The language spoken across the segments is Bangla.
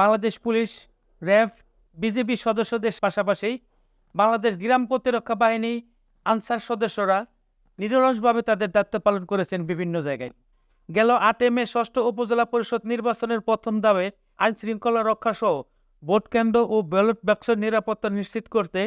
বাংলাদেশ পুলিশ, র্যাব, বিজেপি সদস্যদের পাশাপাশি বাংলাদেশ গ্রাম প্রতিরক্ষা বাহিনী, আনসার সদস্যরা নিরলসভাবে তাদের দায়িত্ব পালন করেছেন বিভিন্ন জায়গায়। গেল আটে মে ষষ্ঠ উপজেলা পরিষদ নির্বাচনের প্রথম ধাপে আইন শৃঙ্খলা রক্ষা সহ ভোট কেন্দ্র ও ব্যালট বাক্সের নিরাপত্তা নিশ্চিত করতে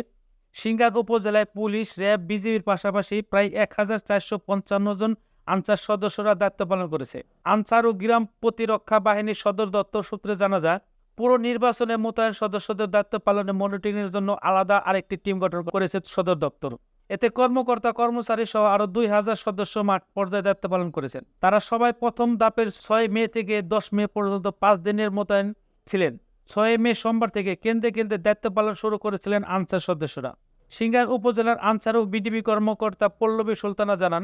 সিঙ্গার উপজেলায় পুলিশ, র্যাব বিজিবির পাশাপাশি প্রায় এক হাজার চারশো পঞ্চান্ন জন আনসার সদস্যরা দায়িত্ব পালন করেছে। আনসার ও গ্রাম প্রতিরক্ষা বাহিনীর সদর দপ্তর সূত্রে জানা যায় পুরো নির্বাচনে মোতায়েন সদস্যদের দায়িত্ব পালনে মনিটরিংয়ের জন্য আলাদা আরেকটি টিম গঠন করেছে সদর দপ্তর। এতে কর্মকর্তা, কর্মচারী সহ আরও দুই হাজার সদস্য মাঠ পর্যায়ে দায়িত্ব পালন করেছেন। তারা সবাই প্রথম দাপের ছয় মে থেকে দশ মে পর্যন্ত পাঁচ দিনের মোতায়েন ছিলেন। ছয় মে সোমবার থেকে কেন্দ্রে কেন্দ্রে দায়িত্ব পালন শুরু করেছিলেন আনসার সদস্যরা। সিঙ্গার উপজেলার আনসার ও বিডিবি কর্মকর্তা পল্লবী সুলতানা জানান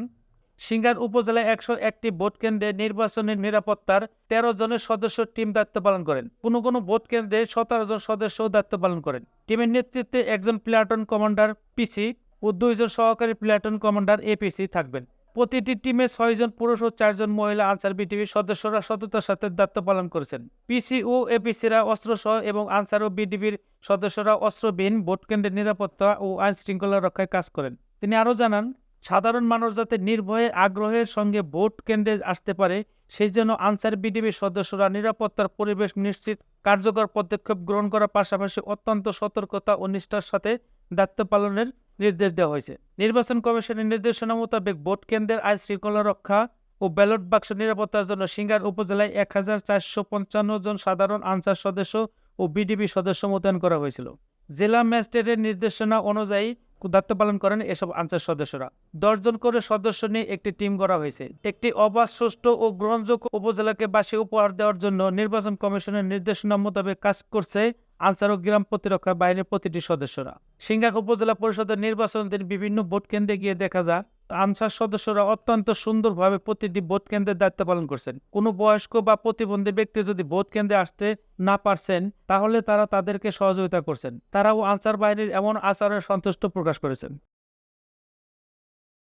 সিঙ্গার উপজেলায় একশো একটি ভোট কেন্দ্রে নির্বাচনের নিরাপত্তার তেরো জনের সদস্য টিম দায়িত্ব পালন করেন। কোনো কোনো ভোট কেন্দ্রে সতেরো জন সদস্য দায়িত্ব পালন করেন। টিমের নেতৃত্বে একজন প্লাটুন কমান্ডার পিসি ও দুইজন সহকারী প্লাটুন কমান্ডার এপিসি থাকবেন। প্রতিটি টিমে ছয়জন পুরুষ ও চারজন মহিলা আনসার বিটিভির সদস্যরা সততার সাথে দায়িত্ব পালন করেছেন। পিসি ও এপিসিরা অস্ত্রসহ এবং আনসার ও বিডিবির সদস্যরা অস্ত্রবিহীন ভোট কেন্দ্রের নিরাপত্তা ও আইন শৃঙ্খলা রক্ষায় কাজ করেন। তিনি আরও জানান সাধারণ মানুষ যাতে নির্ভয়ে আগ্রহের সঙ্গে ভোট কেন্দ্রে আসতে পারে, সেই জন্য আনসার বিডিবির সদস্যরা নিরাপত্তার পরিবেশ নিশ্চিত কার্যকর পদক্ষেপ গ্রহণ করার পাশাপাশি অত্যন্ত সতর্কতা ও নিষ্ঠার সাথে দায়িত্ব পালনের নির্দেশ দেওয়া হয়েছে। নির্বাচন কমিশনের নির্দেশনা মোতাবেক ভোট কেন্দ্রের আইন শৃঙ্খলা রক্ষা ও ব্যালট বাক্স নিরাপত্তার জন্য সিঙ্গার উপজেলায় এক হাজার চারশো পঞ্চান্ন জন সাধারণ আনসার সদস্য ও বিডিবি সদস্য মোতায়েন করা হয়েছিল। জেলা ম্যাজিস্ট্রেটের নির্দেশনা অনুযায়ী দায়িত্ব পালন করেন এসব আনসার সদস্যরা। দশজন করে সদস্য নিয়ে একটি টিম করা হয়েছে। একটি অবাধ, সুষ্ঠু ও গ্রহণযোগ্য উপজেলাকে বাসী উপহার দেওয়ার জন্য নির্বাচন কমিশনের নির্দেশনা মোতাবেক কাজ করছে আনসার ও গ্রাম প্রতিরক্ষা বাহিনীর প্রতিটি সদস্যরা। সিঙ্গাক উপজেলা পরিষদের নির্বাচন দিন বিভিন্ন ভোট কেন্দ্রে গিয়ে দেখা যায় আনসার সদস্যরা অত্যন্ত সুন্দরভাবে প্রতিটি ভোট কেন্দ্রের দায়িত্ব পালন করছেন। কোনো বয়স্ক বা প্রতিবন্ধী ব্যক্তি যদি ভোট কেন্দ্রে আসতে না পারছেন, তাহলে তারা তাদেরকে সহযোগিতা করছেন। তারাও আনসার বাহিনীর এমন আচরণে সন্তুষ্ট প্রকাশ করেছেন।